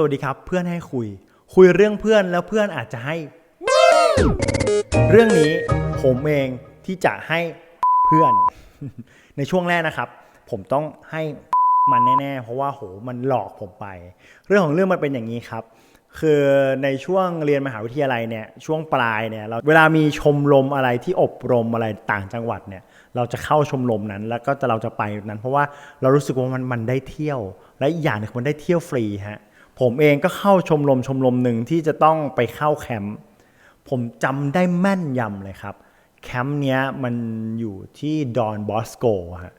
สวัสดีครับเพื่อนให้คุย คุยเรื่องเพื่อนแล้วเพื่อนอาจจะให้ เรื่องนี้ผมเองที่จะให้เพื่อน ในช่วงแรกนะครับ ผมต้องให้มันแน่ๆ เพราะว่าโหมันหลอกผมไป เรื่องของเรื่องมันเป็นอย่างนี้ครับ คือในช่วงเรียนมหาวิทยาลัยเนี่ยช่วงปลายเนี่ยเราเวลามีชมรมอะไรที่อบรมอะไรต่างจังหวัดเนี่ยเราจะเข้าชมรมนั้น แล้วก็เราจะไปนั้น เพราะว่าเรารู้สึกว่ามันมันได้เที่ยว และอีกอย่างหนึงมันได้เที่ยวฟรีฮะ ผมเองก็เข้าชมรมชมรมหนึ่งที่จะต้องไปเข้าแคมป์ผมจำได้แม่นยำเลยครับ แคมป์เนี้ยมันอยู่ที่ดอนบอสโกฮะ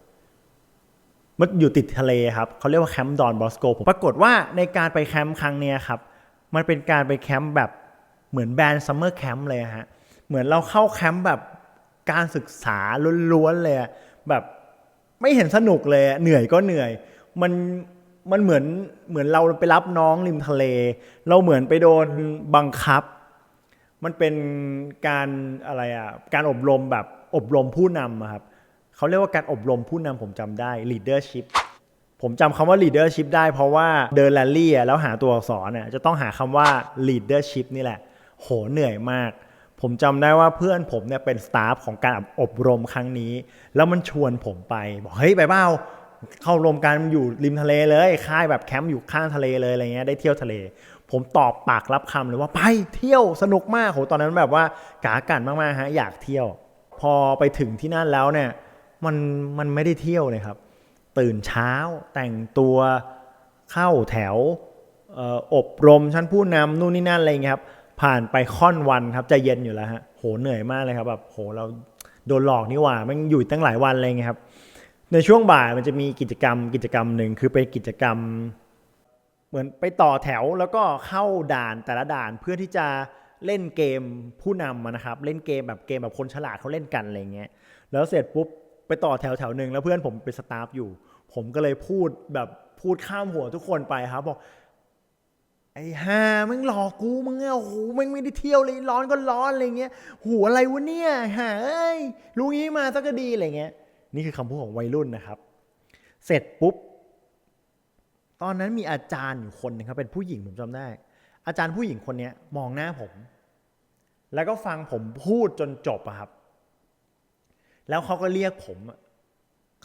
มันอยู่ติดทะเลครับเขาเรียกว่าแคมป์ดอนบอสโกผมปรากฏว่าในการไปแคมป์ครั้งเนี้ยครับมันเป็นการไปแคมป์แบบเหมือนแบรนด์ซัมเมอร์แคมป์เลยฮะเหมือนเราเข้าแคมป์แบบการศึกษาล้วนๆเลยแบบไม่เห็นสนุกเลยเหนื่อยก็เหนื่อย มัน มันเหมือนเหมือนเราไปรับน้องริมทะเล เราเหมือนไปโดนบังคับ มันเป็นการอะไรอะการอบรมแบบอบรมผู้นำครับเขาเรียกว่าการอบรมผู้นำผมจำได้ leadership ผมจำคำว่า leadership ได้เพราะว่าเดินแรลลี่อะแล้วหาตัวอักษรเนี่ยจะต้องหาคำว่า leadership นี่แหละ โหเหนื่อยมาก ผมจำได้ว่าเพื่อนผมเนี่ยเป็นสตาฟของการอบรมครั้งนี้ แล้วมันชวนผมไป บอกเฮ้ยไปเปล่า เข้ารวมกันอยู่ริมทะเลเลยค่ายแบบแคมป์อยู่ข้างทะเลเลยอะไรเงี้ยได้เที่ยวทะเล ผมตอบปากรับคำเลยว่าไปเที่ยวสนุกมากโหตอนนั้นแบบว่ากากันมากๆฮะอยากเที่ยว พอไปถึงที่นั่นแล้วเนี่ยมันมันไม่ได้เที่ยวเลยครับ ตื่นเช้าแต่งตัวเข้าแถวอบรมชั้นผู้นำนู่นนี่นั่นอะไรเงี้ยครับผ่านไปค่อนวันครับจะเย็นอยู่แล้วฮะโหเหนื่อยมากเลยครับแบบโหเราโดนหลอกนี่หว่ามันอยู่ตั้งหลายวันอะไรเงี้ยครับ ในช่วงบ่ายมันจะมีกิจกรรมกิจกรรมหนึ่งคือเป็นกิจกรรม เหมือนไปต่อแถวแล้วก็เข้าด่านแต่ละด่านเพื่อที่จะเล่นเกมผู้นำนะครับ เล่นเกมแบบเกมแบบคนฉลาดเขาเล่นกันอะไรเงี้ยแล้วเสร็จปุ๊บไปต่อแถวแถวหนึ่งแล้วเพื่อนผมเป็นสตาฟอยู่ ผมก็เลยพูดแบบพูดข้ามหัวทุกคนไปครับบอกไอ้ห่ามึงหลอกกูมึงอะโอ้โหมึงไม่ได้เที่ยวเลยร้อนก็ร้อนอะไรเงี้ยหูอะไรวะเนี่ยห่าเอ้ยรู้งี้มาสักก็ดีอะไรเงี้ย นี่คือคำพูดของวัยรุ่นนะครับ เสร็จปุ๊บ ตอนนั้นมีอาจารย์อยู่คนหนึงครับ เป็นผู้หญิงผมจำได้ อาจารย์ผู้หญิงคนนี้มองหน้าผม แล้วก็ฟังผมพูดจนจบอะครับ แล้วเขาก็เรียกผม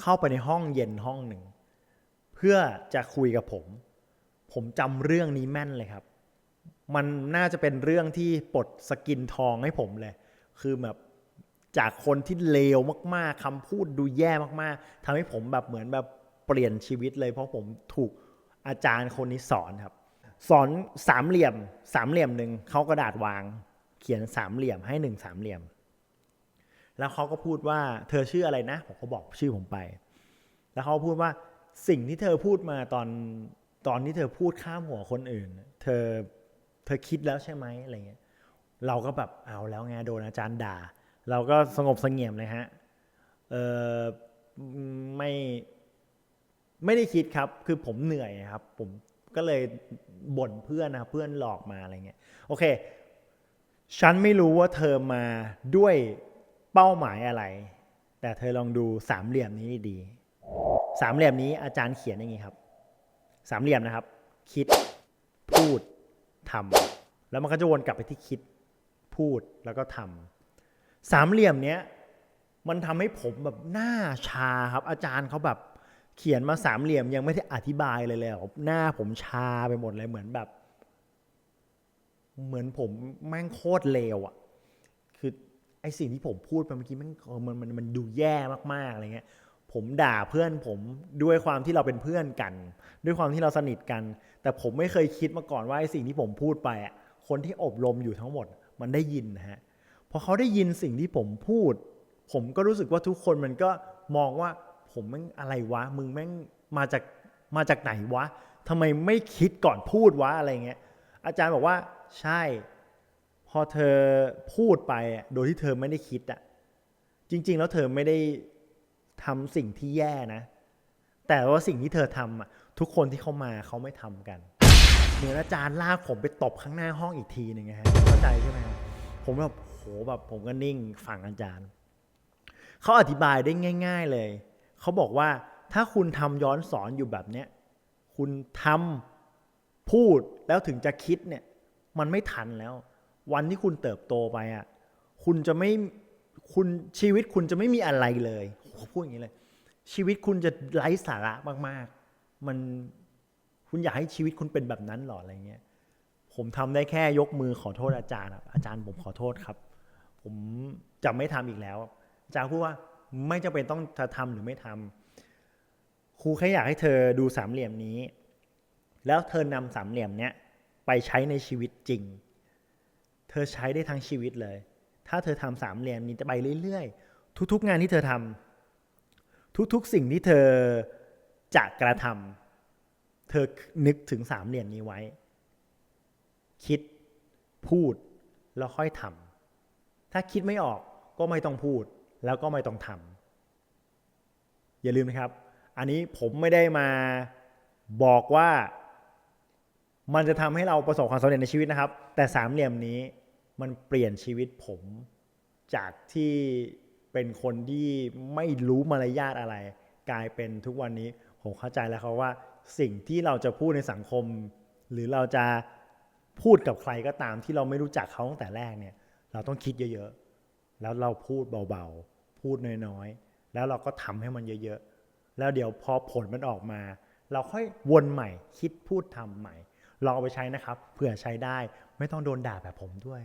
เข้าไปในห้องเย็นห้องหนึ่ง เพื่อจะคุยกับผม ผมจำเรื่องนี้แม่นเลยครับ มันน่าจะเป็นเรื่องที่ปลดสกินทองให้ผมเลย คือแบบ จากคนที่เลวมากๆคำพูดดูแย่มากๆทำให้ผมแบบเหมือนแบบเปลี่ยนชีวิตเลย เพราะผมถูกอาจารย์คนนี้สอนครับ สอนสามเหลี่ยม สามเหลี่ยมหนึ่งเขากระดาษวาง เขียนสามเหลี่ยมให้หนึ่งสามเหลี่ยม แล้วเขาก็พูดว่าเธอชื่ออะไรนะผมก็บอกชื่อผมไป แล้วเขาพูดว่าสิ่งที่เธอพูดมาตอนตอนที่เธอพูดข้ามหัวคนอื่น เธอเธอคิดแล้วใช่ไหมอะไรเงี้ยเราก็แบบเอาแล้วไงโดนอาจารย์ด่า เราก็สงบสงี่ยมเลยฮะเออไม่ไม่ได้คิดครับ คือผมเหนื่อยครับ ผมก็เลยบ่นเพื่อนนะเพื่อนหลอกมาอะไรเงี้ยโอเค ฉันไม่รู้ว่าเธอมาด้วยเป้าหมายอะไร แต่เธอลองดูสามเหลี่ยมนี้ดีสามเหลี่ยมนี้อาจารย์เขียนอย่างนี้ครับ สามเหลี่ยมนะครับ คิด พูดทำแล้วมันก็จะวนกลับไปที่คิด พูดแล้วก็ทำ สามเหลี่ยมเนี้ยมันทำให้ผมแบบหน้าชาครับ อาจารย์เขาแบบเขียนมาสามเหลี่ยมยังไม่ได้อธิบายเลยเลยครับหน้าผมชาไปหมดเลยเหมือนแบบ เหมือนผมแม่งโคตรเลวอะ่ะ คือไอสิ่งที่ผมพูดไปเมื่อกี้แม่งมันมันมันดูแย่มากๆอะไรเงี้ย ผมด่าเพื่อนผมด้วยความที่เราเป็นเพื่อนกัน ด้วยความที่เราสนิทกัน แต่ผมไม่เคยคิดมาก่อนว่าไอสิ่งที่ผมพูดไปอะคนที่อบรมอยู่ทั้งหมด มันได้ยินนะฮะ พอเขาได้ยินสิ่งที่ผมพูด ผมก็รู้สึกว่าทุกคนมันก็มองว่าผมแม่งอะไรวะ มึงแม่งมาจากมาจากไหนวะทำไมไม่คิดก่อนพูดวะอะไรเงี้ย อาจารย์บอกว่าใช่ พอเธอพูดไปโดยที่เธอไม่ได้คิดอะจริง ๆ แล้วเธอไม่ได้ทำสิ่งที่แย่นะ แต่ว่าสิ่งที่เธอทำอะทุกคนที่เขามาเขาไม่ทำกัน เหมือนอาจารย์ลากผมไปตบข้างหน้าห้องอีกทีหนึ่งนะฮะเข้าใจใช่ไหมครับ ผมแบบโหแบบผมก็นิ่งฟังอาจารย์ เขาอธิบายได้ง่าย ๆเลย เขาบอกว่าถ้าคุณทำย้อนสอนอยู่แบบเนี้ยคุณทำพูดแล้วถึงจะคิดเนี่ย มันไม่ทันแล้ว วันที่คุณเติบโตไปอะคุณจะไม่คุณชีวิตคุณจะไม่มีอะไรเลยโหพูดอย่างนี้เลย ชีวิตคุณจะไร้สาระมากๆ มันคุณอยากให้ชีวิตคุณเป็นแบบนั้นหรออะไรเงี้ย ผมทำได้แค่ยกมือขอโทษอาจารย์อาจารย์ผมขอโทษครับ ผมจะไม่ทำอีกแล้ว อาจารย์พูดว่าไม่จำเป็นต้องจะทำหรือไม่ทำครูแค่อยากให้เธอดูสามเหลี่ยมนี้ แล้วเธอนำสามเหลี่ยมเนี้ยไปใช้ในชีวิตจริง เธอใช้ได้ทั้งชีวิตเลย ถ้าเธอทำสามเหลี่ยมนี้ไปเรื่อยๆ ทุกๆงานที่เธอทำทุกๆสิ่งที่เธอจะกระทำเธอนึกถึงสามเหลี่ยมนี้ไว้ คิดพูดแล้วค่อยทำถ้าคิดไม่ออกก็ไม่ต้องพูดแล้วก็ไม่ต้องทำอย่าลืมนะครับ อันนี้ผมไม่ได้มาบอกว่ามันจะทำให้เราประสบความสำเร็จในชีวิตนะครับ แต่สามเหลี่ยมนี้มันเปลี่ยนชีวิตผมจากที่เป็นคนที่ไม่รู้มารยาทอะไร กลายเป็นทุกวันนี้ผมเข้าใจแล้วครับว่าสิ่งที่เราจะพูดในสังคม หรือเราจะ พูดกับใครก็ตามที่เราไม่รู้จักเขาตั้งแต่แรกเนี่ย เราต้องคิดเยอะๆ แล้วเราพูดเบาๆ พูดน้อยๆ แล้วเราก็ทำให้มันเยอะๆ แล้วเดี๋ยวพอผลมันออกมา เราค่อยวนใหม่ คิดพูดทำใหม่ ลองเอาไปใช้นะครับ เผื่อใช้ได้ ไม่ต้องโดนด่าแบบผมด้วย